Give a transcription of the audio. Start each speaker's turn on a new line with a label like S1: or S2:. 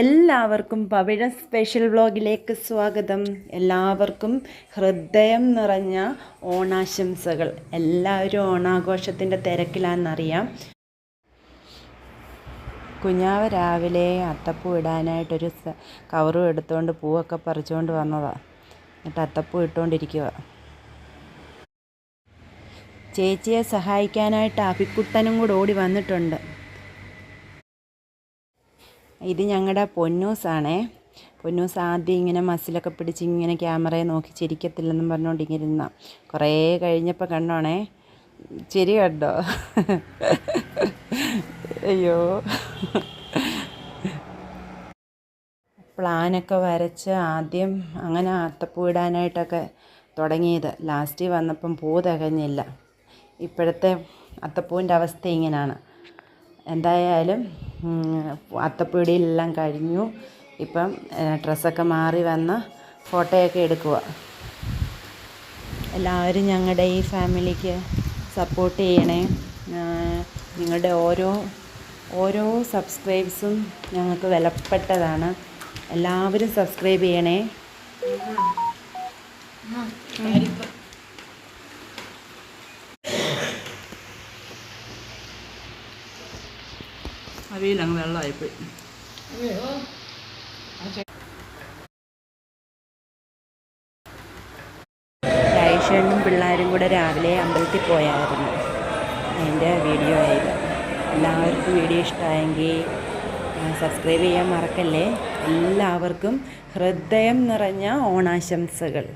S1: എല്ലാവർക്കും പവിഴ സ്പെഷ്യൽ വ്ളോഗിലേക്ക് സ്വാഗതം. എല്ലാവർക്കും ഹൃദയം നിറഞ്ഞ ഓണാശംസകൾ. എല്ലാവരും ഓണാഘോഷത്തിന്റെ തിരക്കിലാണെന്നറിയാം. കുഞ്ഞാവ് രാവിലെ അത്തപ്പൂ ഇടാനായിട്ടൊരു കവറും എടുത്തുകൊണ്ട് പൂവൊക്കെ പറിച്ചുകൊണ്ട് വന്നതാണ് എന്നിട്ട് അത്തപ്പൂ ഇട്ടുകൊണ്ടിരിക്കുക ചേച്ചിയെ സഹായിക്കാനായിട്ട് അഭിക്കുട്ടനും കൂടെ ഓടി വന്നിട്ടുണ്ട്. ഇത് ഞങ്ങളുടെ പൊന്നൂസാണേ. പൊന്നൂസ് ആദ്യം ഇങ്ങനെ മസിലൊക്കെ പിടിച്ച് ഇങ്ങനെ ക്യാമറയെ നോക്കി ചിരിക്കത്തില്ലെന്നും പറഞ്ഞുകൊണ്ട് ഇങ്ങനെ ഇരുന്ന കുറേ കഴിഞ്ഞപ്പോൾ കണ്ടോണേ. ചിരി കണ്ടോ? അയ്യോ. പ്ലാനൊക്കെ വരച്ച് ആദ്യം അങ്ങനെ അത്തപ്പൂ ഇടാനായിട്ടൊക്കെ തുടങ്ങിയത്. ലാസ്റ്റ് വന്നപ്പം പൂ തികഞ്ഞില്ല. ഇപ്പോഴത്തെ അത്തപ്പൂവിന്റെ അവസ്ഥ ഇങ്ങനെയാണ് എന്തായാലും ഉം, അത്തപ്പൂടിയെല്ലാം കഴിഞ്ഞു ഇപ്പം ഡ്രസ്സൊക്കെ മാറി വന്ന് ഫോട്ടോയൊക്കെ എടുക്കുക എല്ലാവരും ഞങ്ങളുടെ ഈ ഫാമിലിക്ക് സപ്പോർട്ട് ചെയ്യണേ നിങ്ങളുടെ ഓരോ ഓരോ സബ്സ്ക്രൈബ്സും ഞങ്ങൾക്ക് വിലപ്പെട്ടതാണ് എല്ലാവരും സബ്സ്ക്രൈബ് ചെയ്യണേ
S2: അവിയിലങ്ങ് വെള്ളമായിപ്പോയി
S1: രായിഷണ്ണും പിള്ളേരും കൂടെ രാവിലെ അമ്പലത്തിൽ പോയായിരുന്നു. എന്റെ വീഡിയോ ആയിരുന്നു. എല്ലാവർക്കും വീഡിയോ ഇഷ്ടമായെങ്കിൽ സബ്സ്ക്രൈബ് ചെയ്യാൻ മറക്കല്ലേ? എല്ലാവർക്കും ഹൃദയം നിറഞ്ഞ ഓണാശംസകൾ.